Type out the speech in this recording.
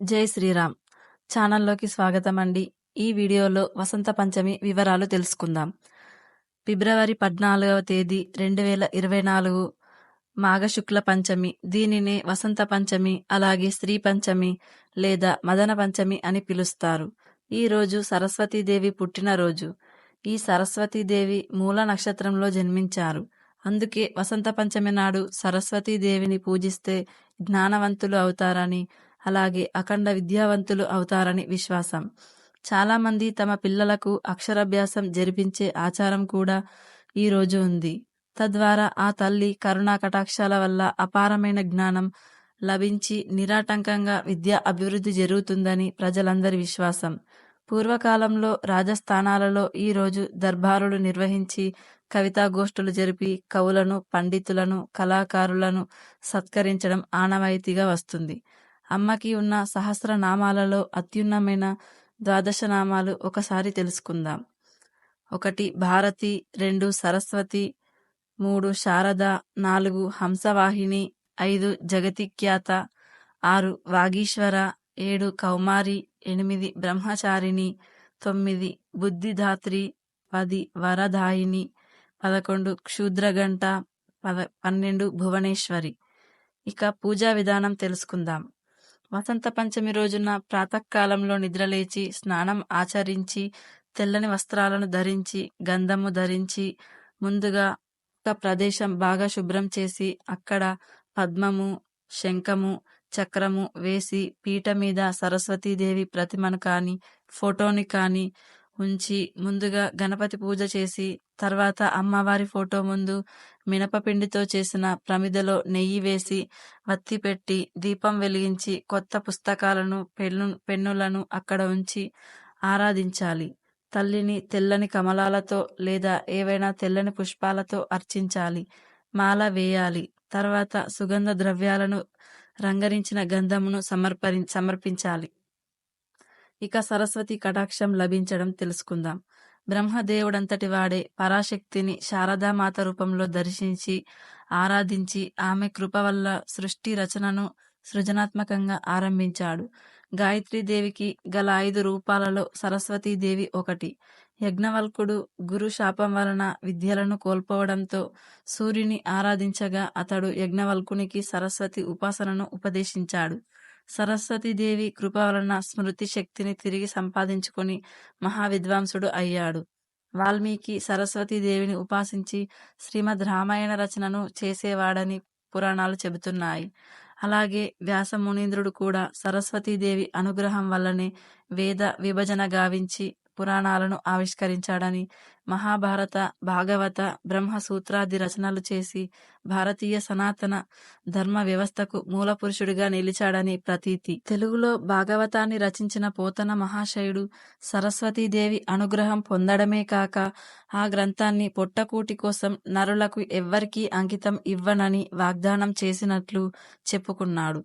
జై శ్రీరామ్. ఛానల్లోకి స్వాగతం అండి ఈ వీడియోలో వసంత పంచమి వివరాలు తెలుసుకుందాం. ఫిబ్రవరి పద్నాలుగవ తేదీ రెండు వేల ఇరవై నాలుగు మాఘశుక్ల పంచమి. దీనినే వసంత పంచమి అలాగే శ్రీ పంచమి లేదా మదన పంచమి అని పిలుస్తారు. ఈరోజు సరస్వతీదేవి పుట్టినరోజు. ఈ సరస్వతీదేవి మూల నక్షత్రంలో జన్మించారు. అందుకే వసంత పంచమి నాడు సరస్వతీదేవిని పూజిస్తే జ్ఞానవంతులు అవుతారని అలాగే అఖండ విద్యావంతులు అవుతారని విశ్వాసం. చాలామంది తమ పిల్లలకు అక్షరాభ్యాసం జరిపించే ఆచారం కూడా ఈ రోజు ఉంది. తద్వారా ఆ తల్లి కరుణా కటాక్షాల వల్ల అపారమైన జ్ఞానం లభించి నిరాటంకంగా విద్య అభివృద్ధి జరుగుతుందని ప్రజలందరి విశ్వాసం. పూర్వకాలంలో రాజస్థానాలలో ఈ రోజు దర్బారులు నిర్వహించి కవితాగోష్ఠులు జరిపి కవులను పండితులను కళాకారులను సత్కరించడం ఆనవాయితీగా వస్తుంది. అమ్మకి ఉన్న సహస్రనామాలలో అత్యున్నమైన ద్వాదశ నామాలు ఒకసారి తెలుసుకుందాం. ఒకటి భారతి రెండు సరస్వతి మూడు శారద నాలుగు హంసవాహిని ఐదు జగతిఖ్యాత ఆరు వాగీశ్వర ఏడు కౌమారి ఎనిమిది బ్రహ్మచారిణి తొమ్మిది బుద్ధిధాత్రి పది వరదాయిని పదకొండు క్షుద్రగంట పద పన్నెండు భువనేశ్వరి. ఇక పూజా విధానం తెలుసుకుందాం. వసంత పంచమి రోజున ప్రాతకాలంలో నిద్రలేచి స్నానం ఆచరించి తెల్లని వస్త్రాలను ధరించి గంధము ధరించి ముందుగా ఒక ప్రదేశం బాగా శుభ్రం చేసి అక్కడ పద్మము శంఖము చక్రము వేసి పీట మీద సరస్వతీదేవి ప్రతిమను కానీ ఫోటోని కానీ ఉంచి ముందుగా గణపతి పూజ చేసి తర్వాత అమ్మవారి ఫోటో ముందు మినపపిండితో చేసిన ప్రమిదలో నెయ్యి వేసి వత్తి పెట్టి దీపం వెలిగించి కొత్త పుస్తకాలను పెన్ను పెన్నులను అక్కడ ఉంచి ఆరాధించాలి. తల్లిని తెల్లని కమలాలతో లేదా ఏవైనా తెల్లని పుష్పాలతో అర్చించాలి. మాల వేయాలి. తర్వాత సుగంధ ద్రవ్యాలను రంగరించిన గంధమును సమర్పరి సమర్పించాలి. ఇక సరస్వతి కటాక్షం లభించడం తెలుసుకుందాం. బ్రహ్మదేవుడంతటి వాడే పరాశక్తిని శారదామాత రూపంలో దర్శించి ఆరాధించి ఆమె కృప వల్ల సృష్టి రచనను సృజనాత్మకంగా ఆరంభించాడు. గాయత్రీదేవికి గల ఐదు రూపాలలో సరస్వతీదేవి ఒకటి. యజ్ఞవల్కుడు గురు శాపం వలన విద్యలను కోల్పోవడంతో సూర్యుని ఆరాధించగా అతడు యజ్ఞవల్కునికి సరస్వతి ఉపాసనను ఉపదేశించాడు. సరస్వతీదేవి కృప వలన స్మృతి శక్తిని తిరిగి సంపాదించుకొని మహావిద్వాంసుడు అయ్యాడు. వాల్మీకి సరస్వతీదేవిని ఉపాసించి శ్రీమద్ రామాయణ రచనను చేసేవాడని పురాణాలు చెబుతున్నాయి. అలాగే వ్యాసమునీంద్రుడు కూడా సరస్వతీదేవి అనుగ్రహం వల్లనే వేద విభజన గావించి పురాణాలను ఆవిష్కరించాడని మహాభారత భాగవత బ్రహ్మసూత్రాది రచనలు చేసి భారతీయ సనాతన ధర్మ వ్యవస్థకు మూల పురుషుడిగా నిలిచాడని ప్రతీతి. తెలుగులో భాగవతాన్ని రచించిన పోతన మహాశయుడు సరస్వతీదేవి అనుగ్రహం పొందడమే కాక ఆ గ్రంథాన్ని పొట్టకూటి కోసం నరులకు ఎవ్వరికీ అంకితం ఇవ్వనని వాగ్దానం చేసినట్లు చెప్పుకున్నాడు.